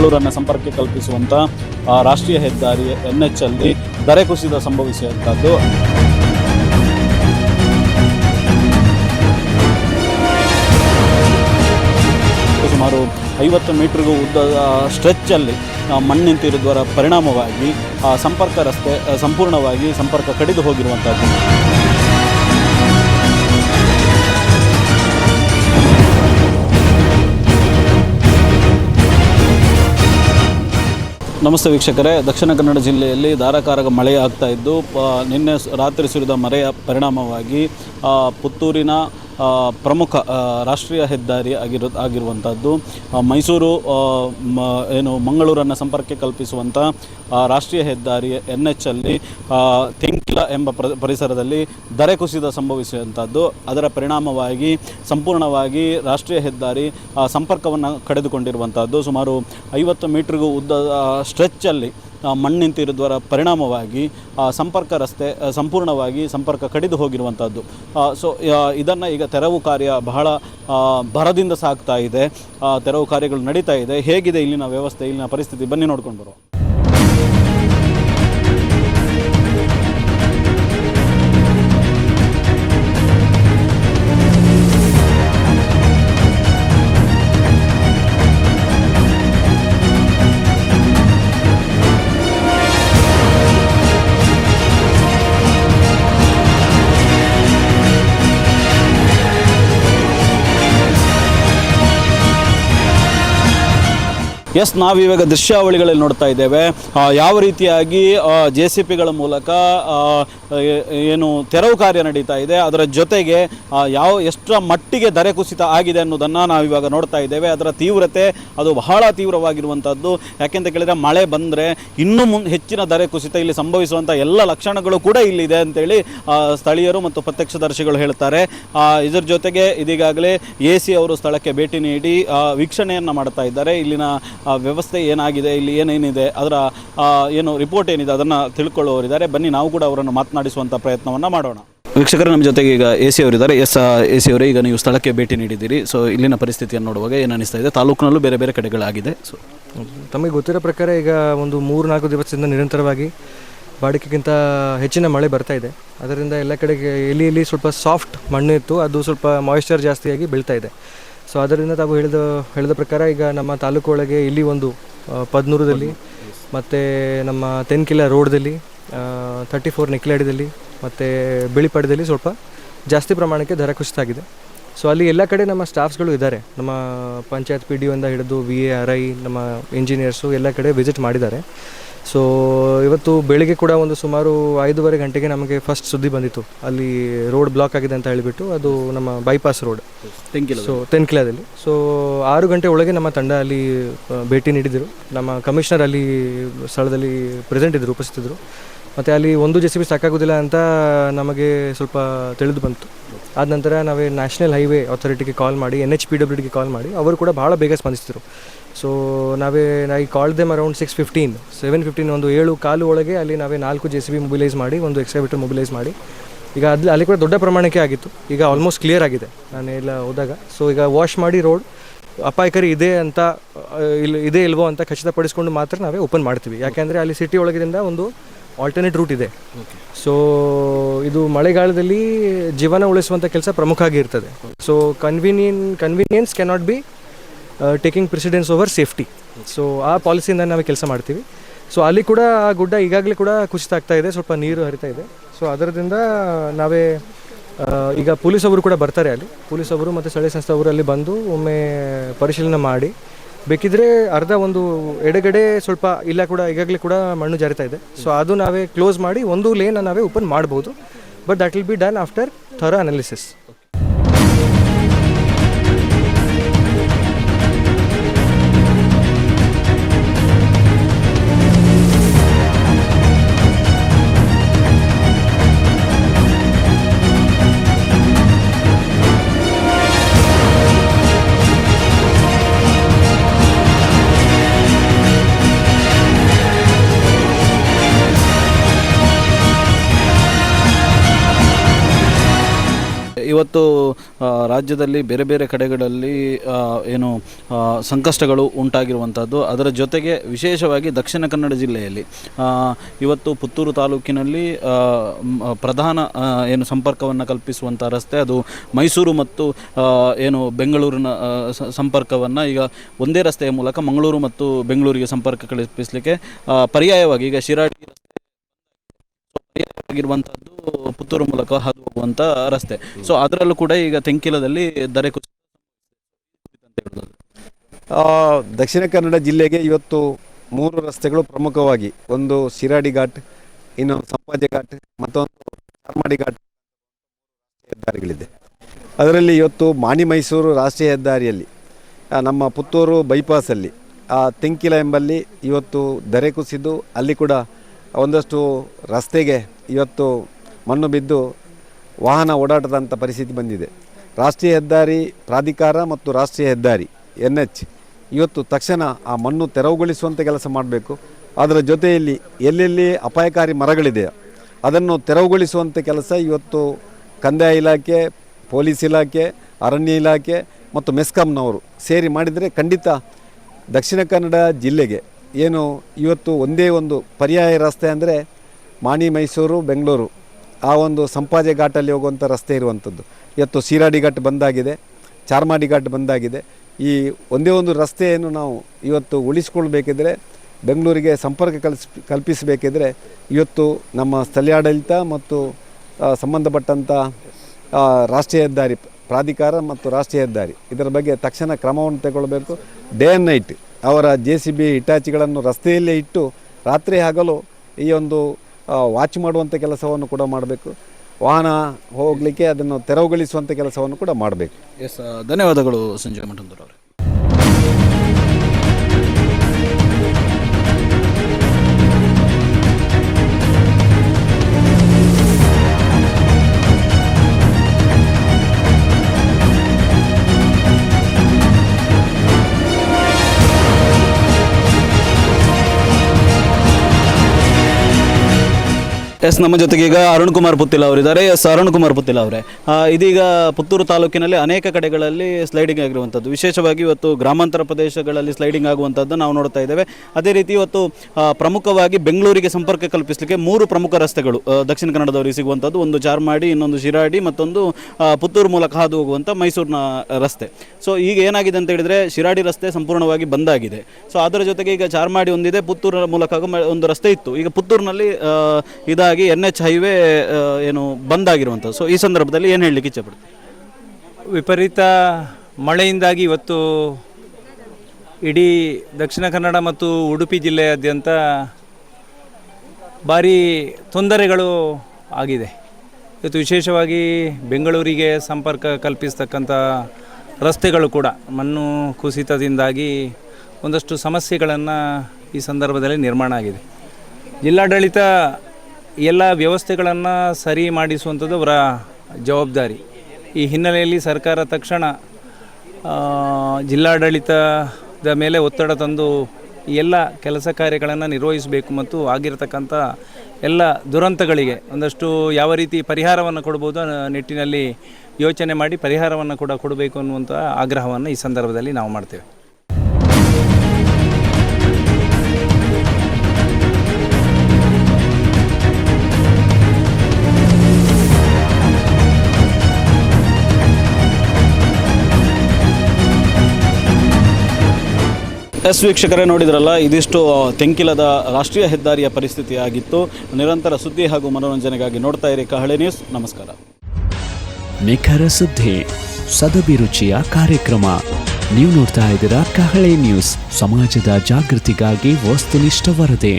ಮಂಗಳೂರನ್ನು ಸಂಪರ್ಕ ಕಲ್ಪಿಸುವಂಥ ರಾಷ್ಟ್ರೀಯ ಹೆದ್ದಾರಿ ಎನ್ ಎಚ್ ಅಲ್ಲಿ ದರೆ ಕುಸಿತ ಸಂಭವಿಸಿದಂಥದ್ದು ಸುಮಾರು ಐವತ್ತು ಮೀಟರ್ಗೂ ಉದ್ದದ ಸ್ಟ್ರೆಚ್ಚಲ್ಲಿ ಮಣ್ಣು ನಿಂತಿರುವುದರ ಪರಿಣಾಮವಾಗಿ ಸಂಪರ್ಕ ರಸ್ತೆ ಸಂಪೂರ್ಣವಾಗಿ ಸಂಪರ್ಕ ಕಡಿದು ಹೋಗಿರುವಂಥದ್ದು ನಮಸ್ತೆ ವೀಕ್ಷಕರೇ. ದಕ್ಷಿಣ ಕನ್ನಡ ಜಿಲ್ಲೆಯಲ್ಲಿ ಧಾರಾಕಾರಕ ಮಳೆ ಆಗ್ತಾ ಇದ್ದು ನಿನ್ನೆ ರಾತ್ರಿ ಸುರಿದ ಮಳೆಯ ಪರಿಣಾಮವಾಗಿ ಪುತ್ತೂರಿನ ಪ್ರಮುಖ ರಾಷ್ಟ್ರೀಯ ಹೆದ್ದಾರಿ ಆಗಿರೋ, ಆಗಿರುವಂಥದ್ದು. ಮೈಸೂರು ಏನು, ಮಂಗಳೂರನ್ನು ಸಂಪರ್ಕ ಕಲ್ಪಿಸುವಂಥ ರಾಷ್ಟ್ರೀಯ ಹೆದ್ದಾರಿ ಎನ್ ಎಚ್ ಅಲ್ಲಿ ತಿಂಕ್ಲ ಎಂಬ ಪ್ರ, ಪರಿಸರದಲ್ಲಿ ದರೆ ಕುಸಿತ ಸಂಭವಿಸುವಂಥದ್ದು ಅದರ ಪರಿಣಾಮವಾಗಿ ಸಂಪೂರ್ಣವಾಗಿ ರಾಷ್ಟ್ರೀಯ ಹೆದ್ದಾರಿ ಸಂಪರ್ಕವನ್ನು ಕಡಿದುಕೊಂಡಿರುವಂಥದ್ದು. ಸುಮಾರು ಐವತ್ತು ಮೀಟ್ರಿಗೂ ಉದ್ದದ ಸ್ಟ್ರೆಚ್ಚಲ್ಲಿ ಮಣ್ಣು ನಿಂತಿರುವುದರ ಪರಿಣಾಮವಾಗಿ ಸಂಪರ್ಕ ರಸ್ತೆ ಸಂಪೂರ್ಣವಾಗಿ ಸಂಪರ್ಕ ಕಡಿದು ಹೋಗಿರುವಂಥದ್ದು ಸೊ ಇದನ್ನು ಈಗ ತೆರವು ಕಾರ್ಯ ಬಹಳ ಭರದಿಂದ ಸಾಗ್ತಾ ಇದೆ. ತೆರವು ಕಾರ್ಯಗಳು ನಡೀತಾ ಇದೆ. ಹೇಗಿದೆ ಇಲ್ಲಿನ ವ್ಯವಸ್ಥೆ, ಇಲ್ಲಿನ ಪರಿಸ್ಥಿತಿ? ಬನ್ನಿ ನೋಡ್ಕೊಂಡು ಬರುವ ಎಸ್ ನಾವಿವಾಗ ದೃಶ್ಯಾವಳಿಗಳಲ್ಲಿ ನೋಡ್ತಾ ಇದ್ದೇವೆ. ಯಾವ ರೀತಿಯಾಗಿ ಜೆ ಸಿ ಪಿಗಳ ಮೂಲಕ ಏನು ತೆರವು ಕಾರ್ಯ ನಡೀತಾ ಇದೆ, ಅದರ ಜೊತೆಗೆ ಯಾವ ಎಷ್ಟರ ಮಟ್ಟಿಗೆ ದರೆ ಕುಸಿತ ಆಗಿದೆ ಅನ್ನೋದನ್ನು ನಾವಿವಾಗ ನೋಡ್ತಾ ಇದ್ದೇವೆ. ಅದರ ತೀವ್ರತೆ, ಅದು ಬಹಳ ತೀವ್ರವಾಗಿರುವಂಥದ್ದು ಯಾಕೆಂತ ಕೇಳಿದರೆ, ಮಳೆ ಬಂದರೆ ಇನ್ನೂ ಮುನ್, ಹೆಚ್ಚಿನ ದರೆ ಕುಸಿತ ಇಲ್ಲಿ ಸಂಭವಿಸುವಂಥ ಎಲ್ಲ ಲಕ್ಷಣಗಳು ಕೂಡ ಇಲ್ಲಿದೆ ಅಂತೇಳಿ ಸ್ಥಳೀಯರು ಮತ್ತು ಪ್ರತ್ಯಕ್ಷದರ್ಶಿಗಳು ಹೇಳ್ತಾರೆ. ಇದರ ಜೊತೆಗೆ ಇದೀಗಾಗಲೇ ಎ ಸಿ ಅವರು ಸ್ಥಳಕ್ಕೆ ಭೇಟಿ ನೀಡಿ ವೀಕ್ಷಣೆಯನ್ನು ಮಾಡ್ತಾ ಇದ್ದಾರೆ. ಇಲ್ಲಿನ ವ್ಯವಸ್ಥೆ ಏನಾಗಿದೆ ಇಲ್ಲಿ ಏನೇನಿದೆ ಅದರ ಏನು ರಿಪೋರ್ಟ್ ಏನಿದೆ ಅದನ್ನು ತಿಳ್ಕೊಳ್ಳುವವರಿದ್ದಾರೆ. ಬನ್ನಿ ನಾವು ಕೂಡ ಅವರನ್ನು ಮಾತನಾಡಿಸುವಂಥ ಪ್ರಯತ್ನವನ್ನು ಮಾಡೋಣ. ವೀಕ್ಷಕರು ನಮ್ಮ ಜೊತೆಗೆ ಈಗ ಎ ಸಿ ಅವರಿದ್ದಾರೆ. ಎಸ್ ಎ ಸಿ ಅವರೇ ಈಗ ನೀವು ಸ್ಥಳಕ್ಕೆ ಭೇಟಿ ನೀಡಿದ್ದೀರಿ. ಸೊ ಇಲ್ಲಿನ ಪರಿಸ್ಥಿತಿಯನ್ನು ನೋಡುವಾಗ ಏನು ಅನಿಸ್ತಾ ಇದೆ? ತಾಲೂಕಿನಲ್ಲೂ ಬೇರೆ ಬೇರೆ ಕಡೆಗಳಾಗಿದೆ. ಸೊ ತಮಗೆ ಗೊತ್ತಿರೋ ಪ್ರಕಾರ ಈಗ ಒಂದು ಮೂರು ನಾಲ್ಕು ದಿವಸದಿಂದ ನಿರಂತರವಾಗಿ ಬಾಡಿಕೆಗಿಂತ ಹೆಚ್ಚಿನ ಮಳೆ ಬರ್ತಾ ಇದೆ. ಅದರಿಂದ ಎಲ್ಲ ಕಡೆಗೆ ಎಲ್ಲಿ ಇಲ್ಲಿ ಸ್ವಲ್ಪ ಸಾಫ್ಟ್ ಮಣ್ಣು ಇತ್ತು. ಅದು ಸ್ವಲ್ಪ ಮಾಯಿಶ್ಚರ್ ಜಾಸ್ತಿಯಾಗಿ ಬೀಳ್ತಾ ಇದೆ. ಸೊ ಅದರಿಂದ ತಾವು ಹೇಳಿದ ಹೇಳಿದ ಪ್ರಕಾರ ಈಗ ನಮ್ಮ ತಾಲೂಕು ಒಳಗೆ ಇಲ್ಲಿ ಒಂದು ಪದ್ನೂರದಲ್ಲಿ ಮತ್ತು ನಮ್ಮ ತೆನ್ಕಿಲ ರೋಡ್ದಲ್ಲಿ ತರ್ಟಿ ಫೋರ್ ನೆಕ್ಲಾಡಿದಲ್ಲಿ ಮತ್ತು ಬಿಳಿಪಾಡದಲ್ಲಿ ಸ್ವಲ್ಪ ಜಾಸ್ತಿ ಪ್ರಮಾಣಕ್ಕೆ ದರ ಕುಸಿತಾಗಿದೆ. ಸೊ ಅಲ್ಲಿ ಎಲ್ಲ ಕಡೆ ನಮ್ಮ ಸ್ಟಾಫ್ಸ್ಗಳು ಇದ್ದಾರೆ. ನಮ್ಮ ಪಂಚಾಯತ್ ಪಿ ಡಿ ಒಂದ ಹಿಡಿದು ವಿ ಎ ಆರ್ ಐ ನಮ್ಮ ಇಂಜಿನಿಯರ್ಸು ಎಲ್ಲ ಕಡೆ ವಿಸಿಟ್ ಮಾಡಿದ್ದಾರೆ. ಸೊ ಇವತ್ತು ಬೆಳಿಗ್ಗೆ ಕೂಡ ಒಂದು ಸುಮಾರು ಐದೂವರೆ ಗಂಟೆಗೆ ನಮಗೆ ಫಸ್ಟ್ ಸುದ್ದಿ ಬಂದಿತ್ತು. ಅಲ್ಲಿ ರೋಡ್ ಬ್ಲಾಕ್ ಆಗಿದೆ ಅಂತ ಹೇಳಿಬಿಟ್ಟು ಅದು ನಮ್ಮ ಬೈಪಾಸ್ ರೋಡ್ ತೆಂಕಿಲ ಸೊ ತೆನ್ಕಿಲಾದಲ್ಲಿ ಸೊ ಆರು ಗಂಟೆ ಒಳಗೆ ನಮ್ಮ ತಂಡ ಅಲ್ಲಿ ಭೇಟಿ ನೀಡಿದರು. ನಮ್ಮ ಕಮಿಷನರ್ ಅಲ್ಲಿ ಸ್ಥಳದಲ್ಲಿ ಪ್ರೆಸೆಂಟ್ ಇದ್ದರು ಉಪಸ್ಥಿತಿದ್ದರು ಮತ್ತು ಅಲ್ಲಿ ಒಂದು ಜೆ ಸಿ ಬಿ ಸಾಕಾಗೋದಿಲ್ಲ ಅಂತ ನಮಗೆ ಸ್ವಲ್ಪ ತಿಳಿದು ಬಂತು. ಆದ ನಂತರ ನಾವೇ ನ್ಯಾಷನಲ್ ಹೈವೇ ಅಥಾರಿಟಿಗೆ ಕಾಲ್ ಮಾಡಿ ಎನ್ ಎಚ್ ಪಿ ಡಬ್ಲ್ಯೂಡಿಗೆ ಕಾಲ್ ಮಾಡಿ, ಅವರು ಕೂಡ ಭಾಳ ಬೇಗ ಸ್ಪಂದಿಸಿದರು. ಸೊ ನಾವೇ I call them around six fifteen seven fifteen ಒಂದು ಏಳು ಕಾಲು ಒಳಗೆ ಅಲ್ಲಿ ನಾವೇ ನಾಲ್ಕು ಜೆ ಸಿ ಬಿ ಮೊಬಿಲೈಸ್ ಮಾಡಿ, ಒಂದು ಎಕ್ಸ್ಟ್ರಾವೇಟರ್ ಮೊಬಿಲೈಸ್ ಮಾಡಿ. ಈಗ ಅಲ್ಲಿ ಅಲ್ಲಿ ಕೂಡ ದೊಡ್ಡ ಪ್ರಮಾಣಕ್ಕೆ ಆಗಿತ್ತು. ಈಗ ಆಲ್ಮೋಸ್ಟ್ ಕ್ಲಿಯರ್ ಆಗಿದೆ ನಾನು ಎಲ್ಲ ಹೋದಾಗ. ಸೊ ಈಗ ವಾಶ್ ಮಾಡಿ ರೋಡ್ ಅಪಾಯಕಾರಿ ಇದೆ ಅಂತ ಇಲ್ಲ, ಇದೆ ಇಲ್ವೋ ಅಂತ ಖಚಿತಪಡಿಸ್ಕೊಂಡು ಮಾತ್ರ ನಾವೇ ಓಪನ್ ಮಾಡ್ತೀವಿ. ಯಾಕೆಂದರೆ ಅಲ್ಲಿ ಸಿಟಿ ಒಳಗಿಂದ ಒಂದು ಆಲ್ಟರ್ನೇಟ್ ರೂಟ್ ಇದೆ. ಸೊ ಇದು ಮಳೆಗಾಲದಲ್ಲಿ ಜೀವನ ಉಳಿಸುವಂಥ ಕೆಲಸ ಪ್ರಮುಖ ಆಗಿರ್ತದೆ so convenience convenience cannot be taking precedence over safety so ಆ ಪಾಲಿಸಿಯಿಂದ ನಾವು ಕೆಲಸ ಮಾಡ್ತೀವಿ. ಸೊ ಅಲ್ಲಿ ಕೂಡ ಆ ಗುಡ್ಡ ಈಗಾಗಲೇ ಕೂಡ ಕುಸಿತ ಆಗ್ತಾ ಇದೆ. ಸ್ವಲ್ಪ ನೀರು ಹರಿತಾ ಇದೆ. ಸೊ ಅದರಿಂದ ನಾವೇ ಈಗ ಪೊಲೀಸ್ ಅವರು ಕೂಡ ಬರ್ತಾರೆ ಅಲ್ಲಿ. ಪೊಲೀಸ್ ಅವರು ಮತ್ತು ಸ್ಥಳೀಯ ಸಂಸ್ಥೆ ಅವರು ಅಲ್ಲಿ ಬಂದು ಒಮ್ಮೆ ಪರಿಶೀಲನೆ ಮಾಡಿ. ಬೇಕಿದ್ರೆ ಅರ್ಧ ಒಂದು ಎಡಗಡೆ ಸ್ವಲ್ಪ ಇಲ್ಲ ಕೂಡ, ಈಗಾಗಲೇ ಕೂಡ ಮಣ್ಣು ಜಾರಿತಾ ಇದೆ. ಸೊ ಅದು ನಾವೇ ಕ್ಲೋಸ್ ಮಾಡಿ ಒಂದು ಲೇನ್ ನಾವೇ ಓಪನ್ ಮಾಡ್ಬೋದು. But that will be done after thorough analysis ಇವತ್ತು ರಾಜ್ಯದಲ್ಲಿ ಬೇರೆ ಬೇರೆ ಕಡೆಗಳಲ್ಲಿ ಏನು ಸಂಕಷ್ಟಗಳು ಉಂಟಾಗಿರುವಂಥದ್ದು ಅದರ ಜೊತೆಗೆ ವಿಶೇಷವಾಗಿ ದಕ್ಷಿಣ ಕನ್ನಡ ಜಿಲ್ಲೆಯಲ್ಲಿ ಇವತ್ತು ಪುತ್ತೂರು ತಾಲೂಕಿನಲ್ಲಿ ಪ್ರಧಾನ ಏನು ಸಂಪರ್ಕವನ್ನು ಕಲ್ಪಿಸುವಂಥ ರಸ್ತೆ, ಅದು ಮೈಸೂರು ಮತ್ತು ಏನು ಬೆಂಗಳೂರಿನ ಸಂಪರ್ಕವನ್ನು ಈಗ ಒಂದೇ ರಸ್ತೆಯ ಮೂಲಕ ಮಂಗಳೂರು ಮತ್ತು ಬೆಂಗಳೂರಿಗೆ ಸಂಪರ್ಕ ಕಲ್ಪಿಸಲಿಕ್ಕೆ ಪರ್ಯಾಯವಾಗಿ ಈಗ ಶಿರಾಡಿ ಆಗಿರುವಂಥದ್ದು ಪುತ್ತೂರು ಮೂಲಕ ಹಾದು ಹೋಗುವಂತ ರಸ್ತೆ. ಸೊ ಅದರಲ್ಲೂ ಕೂಡ ಈಗ ತೆಂಕಿಲದಲ್ಲಿ ದರೆ ಕುಸಿತ ದಕ್ಷಿಣ ಕನ್ನಡ ಜಿಲ್ಲೆಗೆ ಇವತ್ತು ಮೂರು ರಸ್ತೆಗಳು ಪ್ರಮುಖವಾಗಿ. ಒಂದು ಶಿರಾಡಿ ಘಾಟ್, ಇನ್ನೊಂದು ಸಂಪಾಜೆ ಘಾಟ್, ಮತ್ತೊಂದು ಚಾರ್ಮಾಡಿ ಘಾಟ್ ಹೆದ್ದಾರಿಗಳಿದೆ. ಅದರಲ್ಲಿ ಇವತ್ತು ಮಾಣಿ ಮೈಸೂರು ರಾಷ್ಟ್ರೀಯ ಹೆದ್ದಾರಿಯಲ್ಲಿ ನಮ್ಮ ಪುತ್ತೂರು ಬೈಪಾಸಲ್ಲಿ ಆ, ತೆಂಕಿಲ ಎಂಬಲ್ಲಿ ಇವತ್ತು ದರೆ ಕುಸಿದು ಅಲ್ಲಿ ಕೂಡ ಒಂದಷ್ಟು ರಸ್ತೆಗೆ ಇವತ್ತು ಮಣ್ಣು ಬಿದ್ದು ವಾಹನ ಓಡಾಟದಂಥ ಪರಿಸ್ಥಿತಿ ಬಂದಿದೆ. ರಾಷ್ಟ್ರೀಯ ಹೆದ್ದಾರಿ ಪ್ರಾಧಿಕಾರ ಮತ್ತು ರಾಷ್ಟ್ರೀಯ ಹೆದ್ದಾರಿ ಎನ್ ಎಚ್ ಇವತ್ತು ತಕ್ಷಣ ಆ ಮಣ್ಣು ತೆರವುಗೊಳಿಸುವಂಥ ಕೆಲಸ ಮಾಡಬೇಕು. ಅದರ ಜೊತೆಯಲ್ಲಿ ಎಲ್ಲೆಲ್ಲಿ ಅಪಾಯಕಾರಿ ಮರಗಳಿದೆ ಅದನ್ನು ತೆರವುಗೊಳಿಸುವಂಥ ಕೆಲಸ ಇವತ್ತು ಕಂದಾಯ ಇಲಾಖೆ, ಪೊಲೀಸ್ ಇಲಾಖೆ, ಅರಣ್ಯ ಇಲಾಖೆ ಮತ್ತು ಮೆಸ್ಕಾಂನವರು ಸೇರಿ ಮಾಡಿದರೆ ಖಂಡಿತ ದಕ್ಷಿಣ ಕನ್ನಡ ಜಿಲ್ಲೆಗೆ ಏನು ಇವತ್ತು ಒಂದೇ ಒಂದು ಪರ್ಯಾಯ ರಸ್ತೆ ಅಂದರೆ ಮಾಣಿ, ಮೈಸೂರು, ಬೆಂಗಳೂರು. ಆ ಒಂದು ಸಂಪಾಜೆ ಘಾಟಲ್ಲಿ ಹೋಗುವಂಥ ರಸ್ತೆ ಇರುವಂಥದ್ದು ಇವತ್ತು ಸೀರಾಡಿ ಘಾಟ್ ಬಂದಾಗಿದೆ, ಚಾರ್ಮಾಡಿ ಘಾಟ್ ಬಂದಾಗಿದೆ. ಈ ಒಂದೇ ಒಂದು ರಸ್ತೆಯನ್ನು ನಾವು ಇವತ್ತು ಉಳಿಸ್ಕೊಳ್ಬೇಕಿದ್ರೆ, ಬೆಂಗಳೂರಿಗೆ ಸಂಪರ್ಕ ಕಲ್ಸ್, ಕಲ್ಪಿಸಬೇಕಿದ್ರೆ ಇವತ್ತು ನಮ್ಮ ಸ್ಥಳೀಯಾಡಳಿತ ಮತ್ತು ಸಂಬಂಧಪಟ್ಟಂಥ ರಾಷ್ಟ್ರೀಯ ಹೆದ್ದಾರಿ ಪ್ರಾಧಿಕಾರ ಮತ್ತು ರಾಷ್ಟ್ರೀಯ ಹೆದ್ದಾರಿ. ಇದರ ಬಗ್ಗೆ ತಕ್ಷಣ ಕ್ರಮವನ್ನು ತಗೊಳ್ಬೇಕು. ಡೇ ಆ್ಯಂಡ್ ನೈಟ್ ಅವರ ಜೆ ಸಿ ಬಿ ಹಿಟಾಚಿಗಳನ್ನು ರಸ್ತೆಯಲ್ಲೇ ಇಟ್ಟು ರಾತ್ರಿ ಹಗಲು ಈ ಒಂದು ವಾಚ್ ಮಾಡುವಂಥ ಕೆಲಸವನ್ನು ಕೂಡ ಮಾಡಬೇಕು. ವಾಹನ ಹೋಗಲಿಕ್ಕೆ ಅದನ್ನು ತೆರವುಗೊಳಿಸುವಂಥ ಕೆಲಸವನ್ನು ಕೂಡ ಮಾಡಬೇಕು. ಎಸ್ ಧನ್ಯವಾದಗಳು ಸಂಜಯ್ ಮಠಂದೂರ್ ಎಸ್ ನಮ್ಮ ಜೊತೆಗೆ ಈಗ ಅರುಣ್ ಕುಮಾರ್ ಪುತ್ತಿಲ ಅವರಿದ್ದಾರೆ. ಎಸ್ ಅರುಣ್ ಕುಮಾರ್ ಪುತ್ತಿಲ ಅವರೇ. ಇದೀಗ ಪುತ್ತೂರು ತಾಲೂಕಿನಲ್ಲಿ ಅನೇಕ ಕಡೆಗಳಲ್ಲಿ ಸ್ಲೈಡಿಂಗ್ ಆಗಿರುವಂಥದ್ದು. ವಿಶೇಷವಾಗಿ ಇವತ್ತು ಗ್ರಾಮಾಂತರ ಪ್ರದೇಶಗಳಲ್ಲಿ ಸ್ಲೈಡಿಂಗ್ ಆಗುವಂಥದ್ದು ನಾವು ನೋಡ್ತಾ ಇದ್ದೇವೆ. ಅದೇ ರೀತಿ ಇವತ್ತು ಪ್ರಮುಖವಾಗಿ ಬೆಂಗಳೂರಿಗೆ ಸಂಪರ್ಕ ಕಲ್ಪಿಸಲಿಕ್ಕೆ ಮೂರು ಪ್ರಮುಖ ರಸ್ತೆಗಳು ದಕ್ಷಿಣ ಕನ್ನಡದವರಿಗೆ ಸಿಗುವಂಥದ್ದು. ಒಂದು ಚಾರ್ಮಾಡಿ ಇನ್ನೊಂದು ಶಿರಾಡಿ ಮತ್ತೊಂದು ಪುತ್ತೂರು ಮೂಲಕ ಹಾದು ಹೋಗುವಂಥ ಮೈಸೂರಿನ ರಸ್ತೆ. ಸೊ ಈಗ ಏನಾಗಿದೆ ಅಂತ ಹೇಳಿದರೆ ಶಿರಾಡಿ ರಸ್ತೆ ಸಂಪೂರ್ಣವಾಗಿ ಬಂದಾಗಿದೆ ಸೊ ಅದರ ಜೊತೆಗೆ ಈಗ ಚಾರ್ಮಾಡಿ ಒಂದಿದೆ ಪುತ್ತೂರ ಮೂಲಕ ಒಂದು ರಸ್ತೆ ಇತ್ತು. ಈಗ ಪುತ್ತೂರಿನಲ್ಲಿ ಆ, ಇದಾಗಿ ಎನ್ ಎಚ್ ಹೈವೇ ಏನು ಬಂದಾಗಿರುವಂಥದ್ದು. ಸೊ ಈ ಸಂದರ್ಭದಲ್ಲಿ ಏನು ಹೇಳಲಿಕ್ಕೆ ಇಚ್ಛೆಪಡ್ತೀನಿ ವಿಪರೀತ ಮಳೆಯಿಂದಾಗಿ ಇವತ್ತು ಇಡೀ ದಕ್ಷಿಣ ಕನ್ನಡ ಮತ್ತು ಉಡುಪಿ ಜಿಲ್ಲೆಯಾದ್ಯಂತ ಭಾರಿ ತೊಂದರೆಗಳು ಆಗಿದೆ. ಇವತ್ತು ವಿಶೇಷವಾಗಿ ಬೆಂಗಳೂರಿಗೆ ಸಂಪರ್ಕ ಕಲ್ಪಿಸ್ತಕ್ಕಂಥ ರಸ್ತೆಗಳು ಕೂಡ ಮಣ್ಣು ಕುಸಿತದಿಂದಾಗಿ ಒಂದಷ್ಟು ಸಮಸ್ಯೆಗಳನ್ನು ಈ ಸಂದರ್ಭದಲ್ಲಿ ನಿರ್ಮಾಣ ಆಗಿದೆ. ಜಿಲ್ಲಾಡಳಿತ ಎಲ್ಲ ವ್ಯವಸ್ಥೆಗಳನ್ನು ಸರಿ ಮಾಡಿಸುವಂಥದ್ದು ಅವರ ಜವಾಬ್ದಾರಿ. ಈ ಹಿನ್ನೆಲೆಯಲ್ಲಿ ಸರ್ಕಾರ ತಕ್ಷಣ ಜಿಲ್ಲಾಡಳಿತದ ಮೇಲೆ ಒತ್ತಡ ತಂದು ಎಲ್ಲ ಕೆಲಸ ಕಾರ್ಯಗಳನ್ನು ನಿರ್ವಹಿಸಬೇಕು ಮತ್ತು ಆಗಿರತಕ್ಕಂಥ ಎಲ್ಲ ದುರಂತಗಳಿಗೆ ಒಂದಷ್ಟು ಯಾವ ರೀತಿ ಪರಿಹಾರವನ್ನು ಕೊಡ್ಬೋದು ನಿಟ್ಟಿನಲ್ಲಿ ಯೋಚನೆ ಮಾಡಿ ಪರಿಹಾರವನ್ನು ಕೂಡ ಕೊಡಬೇಕು ಅನ್ನುವಂಥ ಆಗ್ರಹವನ್ನು ಈ ಸಂದರ್ಭದಲ್ಲಿ ನಾವು ಮಾಡ್ತೇವೆ. ಎಸ್ ವೀಕ್ಷಕರೇ ನೋಡಿದ್ರಲ್ಲ, ಇದಿಷ್ಟು ತೆಂಕಿಲದ ರಾಷ್ಟ್ರೀಯ ಹೆದ್ದಾರಿಯ ಪರಿಸ್ಥಿತಿ ಆಗಿತ್ತು ನಿರಂತರ ಸುದ್ದಿ ಹಾಗೂ ಮನೋರಂಜನೆಗಾಗಿ ನೋಡ್ತಾ ಇರಿ ಕಹಳೆ ನ್ಯೂಸ್. ನಮಸ್ಕಾರ. ನಿಖರ ಸುದ್ದಿ ಸದಭಿರುಚಿಯ ಕಾರ್ಯಕ್ರಮ. ನೀವು ನೋಡ್ತಾ ಇದ್ದೀರಾ ಕಹಳೆ ನ್ಯೂಸ್. ಸಮಾಜದ ಜಾಗೃತಿಗಾಗಿ ವಸ್ತುನಿಷ್ಠ ವರದಿ.